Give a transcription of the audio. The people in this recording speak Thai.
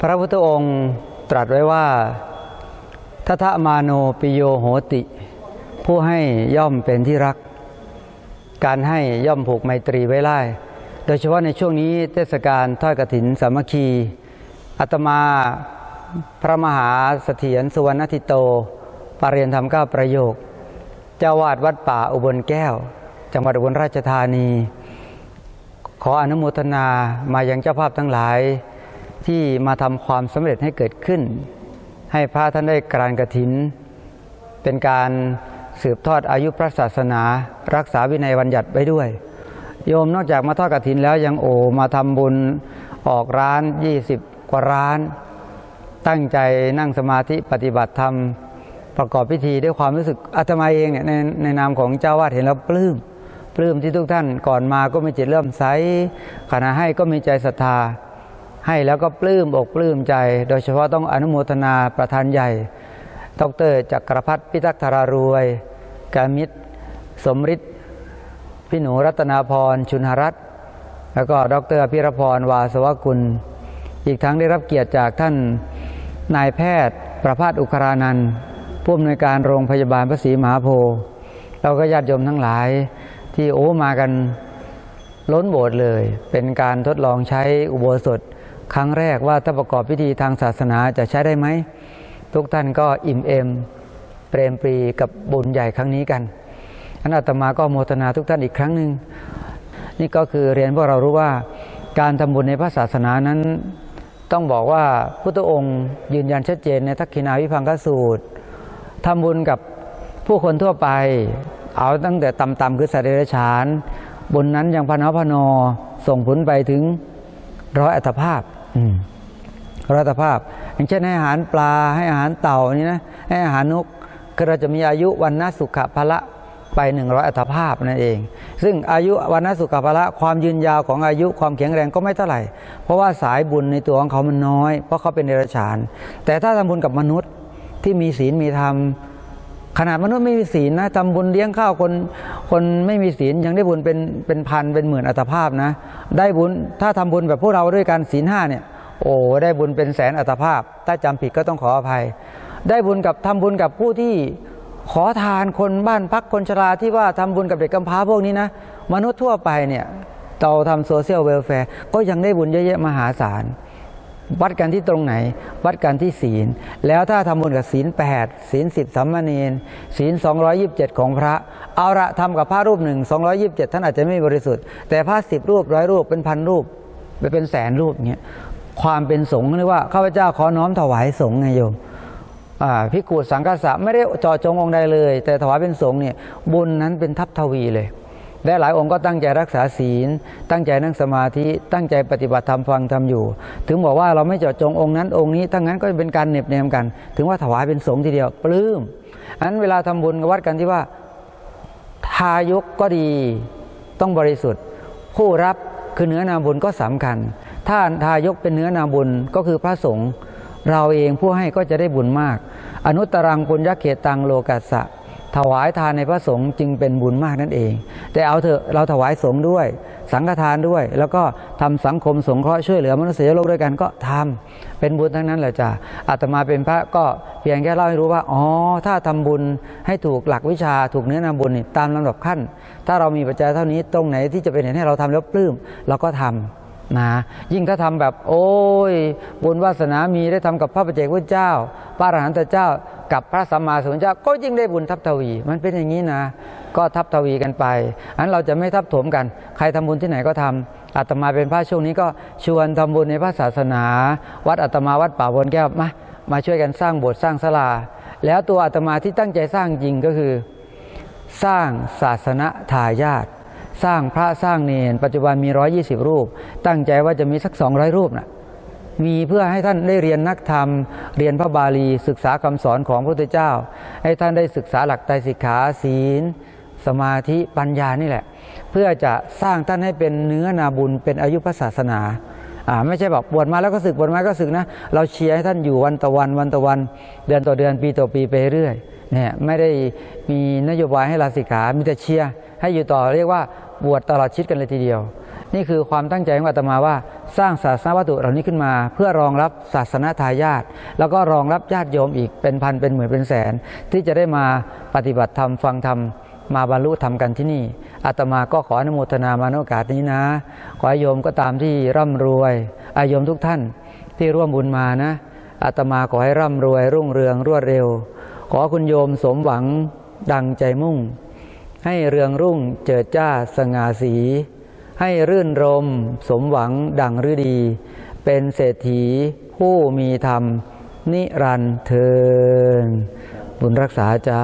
พระพุทธองค์ตรัสไว้ว่าทัทมาโนปิโยโหติ ผู้ให้ย่อมเป็นที่รัก การให้ย่อมผูกไมตรีไว้ไล่โดยเฉพาะในช่วงนี้เทศกาลทอดกฐินสามัคคีอาตมาพระมหาเสถียรสุวรรณทิโตปรริยนธรรมก้าประโยคเจ้าวาดวัดป่าอุบลแก้ว จังหวัดอุบลราชธานี ขออนุโมทนามายังเจ้าภาพทั้งหลาย ที่มาทำความสำเร็จให้เกิดขึ้น ให้พระท่านได้กรานกระถิน เป็นการสืบทอดอายุพระศาสนา รักษาวินัยบัญญัติไว้ด้วย โยมนอกจากมาทอดกระถินแล้วยังโอมาทำบุญออกร้าน 20 กว่าร้าน ตั้งใจนั่งสมาธิปฏิบัติธรรม ประกอบพิธีด้วยความรู้สึกอาตมาเองเนี่ยในในนามของเจ้าวาดเห็นแล้วปลื้มปลื้มที่ทุกท่านก่อนมาก็มีจิตเริ่มใสขณะให้ก็มีใจศรัทธา ให้แล้วก็ปลื้มอกปลื้มใจ โดยเฉพาะต้องอนุโมทนาประธานใหญ่ ดรจักรพัฒน์พิทักษ์ธารารวย กามิตร สมฤทธิ์พี่หนูรัตนาพร ชุนหรัตน์แล้วก็ดรพิรพรวาสวกุล อีกทั้งได้รับเกียรติจากท่านนายแพทย์ ประภาสอุครานันท์ผู้อำนวยการโรงพยาบาลพระศรีมหาโพธิ์เราก็ญาติโยมทั้งหลายที่โอ้มากันล้นโบสถ์เลย เป็นการทดลองใช้อุโบสถ ครั้งแรกว่าถ้าประกอบพิธีทางศาสนาจะใช้ได้ไหม ทุกท่านก็อิ่มเอมเปรมปรีกับบุญใหญ่ครั้งนี้กันอันอาตมาก็โมทนาทุกท่านอีกครั้งหนึ่งนี่ก็คือเรียนพวกเรารู้ว่าการทำบุญในพระศาสนานั้น ต้องบอกว่าพุทธองค์ยืนยันชัดเจนในทักขินาวิพังคสูตรทำบุญกับผู้คนทั่วไป เอาตั้งแต่ต่ำๆคือสัตว์เดรัจฉาน บุญนั้นยังพนอพนอส่งผลไปถึงร้อยอัตภาพ รัตภาพ อย่างเช่นให้อาหารปลาให้อาหารเต่านี่นะให้อาหารนกก็เราจะมีอายุวันนสุขภละไปหนึ่งร้อยอัตภาพนั่นเอง ซึ่งอายุวันนสุขภละความยืนยาวของอายุความแข็งแรงก็ไม่เท่าไหร่ เพราะว่าสายบุญในตัวของเขามันน้อย เพราะเขาเป็นเดรัจฉาน แต่ถ้าทำบุญกับมนุษย์ที่มีศีลมีธรรม ขนาดมนุษย์ไม่มีศีลนะทำบุญเลี้ยงข้าวคนคนไม่มีศีลยังได้บุญเป็นเป็นพันเป็นหมื่นอัตภาพนะ ได้บุญถ้าทำบุญแบบพวกเราด้วยกันศีลห้าเนี่ย โอ้ได้บุญเป็นแสนอัตภาพ ถ้าจำผิดก็ต้องขออภัย ได้บุญกับทำบุญกับผู้ที่ขอทานคนบ้านพักคนชราที่ว่าทำบุญกับเด็กกำพร้าพวกนี้นะมนุษย์ทั่วไปเนี่ยเราทำโซเชียลเวลแฟร์ก็ยังได้บุญเยอะแยะมหาศาล วัดกันที่ตรงไหน วัดกันที่ศีล แล้วถ้าทำบุญกับศีลแปดศีลสิบสัมมาเนนศีลสองยิบเจ็ดของพระ เอาละทำกับพระรูปหนึ่งสองยิบเจ็ดท่านอาจจะไม่บริสุทธิ์ แต่พระสิบรูปร้อยรูปเป็นพันรูปไปเป็นแสนรูปเนี่ยความเป็นสงฆ์เรียกว่าข้าพเจ้าขอน้อมถวายสงฆ์ไงโยมพิกูสังกัสะไม่ได้จาะจงองค์ใดเลย แต่ถวายเป็นสงฆ์เนี่ยบุญนั้นเป็นทัพทวีเลย และหลายองค์ก็ตั้งใจรักษาศีล ตั้งใจนั่งสมาธิ ตั้งใจปฏิบัติธรรมฟังธรรมอยู่ ถึงบอกว่าเราไม่เจาะจงองค์นั้นองค์นี้ทั้งนั้นก็เป็นการเน็บแนมกัน ถึงว่าถวายเป็นสงฆ์ทีเดียวปลื้มอันเวลาทำบุญก็วัดกันที่ว่าทายกก็ดีต้องบริสุทธิ์ ผู้รับคือเนื้อนาบุญก็สำคัญ ถ้าทายกเป็นเนื้อนาบุญก็คือพระสงฆ์เราเองผู้ให้ก็จะได้บุญมาก อนุตรังปุญญเขตังโลกัสสะ ถวายทานในพระสงฆ์จึงเป็นบุญมากนั่นเอง แต่เอาเถอะเราถวายสงฆ์ด้วย สังฆทานด้วย แล้วก็ทำสังคมสงเคราะห์ช่วยเหลือมนุษยโลกด้วยกันก็ทำเป็นบุญทั้งนั้นแหละจ้ะอาตมาเป็นพระก็เพียงแค่เล่าให้รู้ว่าอ๋อถ้าทำบุญให้ถูกหลักวิชาถูกเนื้อนาบุญตามลำดับขั้น ถ้าเรามีปัจจัยเท่านี้ตรงไหนที่จะเป็นเห็นให้เราทำแล้วปลื้มเราก็ทำนะยิ่งถ้าทำแบบโอ้ยบุญวาสนามีได้ทำกับพระปเจกพุทธเจ้า พระอรหันตเจ้า กับพระสัมมาสัมพุทธเจ้าก็ยิ่งได้บุญทับทวี มันเป็นอย่างนี้นะ ก็ทับทวีกันไปอันเราจะไม่ทับถมกัน ใครทำบุญที่ไหนก็ทำอาตมาเป็นพระช่วงนี้ก็ชวนทำบุญในพระศาสนา วัดอาตมาวัดป่าบนแก้วมามาช่วยกันสร้างโบสถ์สร้างศาลา แล้วตัวอาตมาที่ตั้งใจสร้างจริงก็คือ สร้างศาสนาทายาทสร้างพระสร้างเนนปัจจุบันมี 120 รูป ตั้งใจว่าจะมีสัก 200 รูปนะ่ะ มีเพื่อให้ท่านได้เรียนนักธรรม เรียนพระบาลีศึกษาคำสอนของพระพุทธเจ้า ให้ท่านได้ศึกษาหลักไตรสิกขาศีล สมาธิปัญญานี่แหละ เพื่อจะสร้างท่านให้เป็นเนื้อนาบุญเป็นอายุพระศาสนาอ่าไม่ใช่บอกบวชมาแล้วก็ศึกบวชมาก็ศึกนะ เราเชียร์ให้ท่านอยู่วันต่อวันวันต่อวัน เดือนต่อเดือนปีต่อปีไปเรื่อยเนี่ยไม่ได้มีนโยบายให้ลาสิกขามีแต่เชียร์ให้อยู่ต่อเรียกว่าบวชตลอดชีวิตกันเลยทีเดียว นี่คือความตั้งใจของอาตมาว่าสร้างศาสนาวัตถุเหล่านี้ขึ้นมา เพื่อรองรับศาสนาทายาทแล้วก็รองรับญาติโยมอีกเป็นพันเป็นหมื่นเป็นแสน ที่จะได้มาปฏิบัติธรรมฟังธรรมมาบรรลุธรรมกันที่นี่อาตมาก็ขออนุโมทนามาโอกาสนี้นะ ขอให้โยมก็ตามที่ร่ำรวยอาโยมทุกท่านที่ร่วมบุญมานะอาตมาขอให้ร่ำรวยรุ่งเรืองรวดเร็ว ขอคุณโยมสมหวังดังใจมุ่ง ให้เรืองรุ่งเจิดจ้าสง่าสี ให้รื่นรม สมหวังดังฤดี เป็นเศรษฐีผู้มีธรรม นิรันเทินบุญรักษาจ้า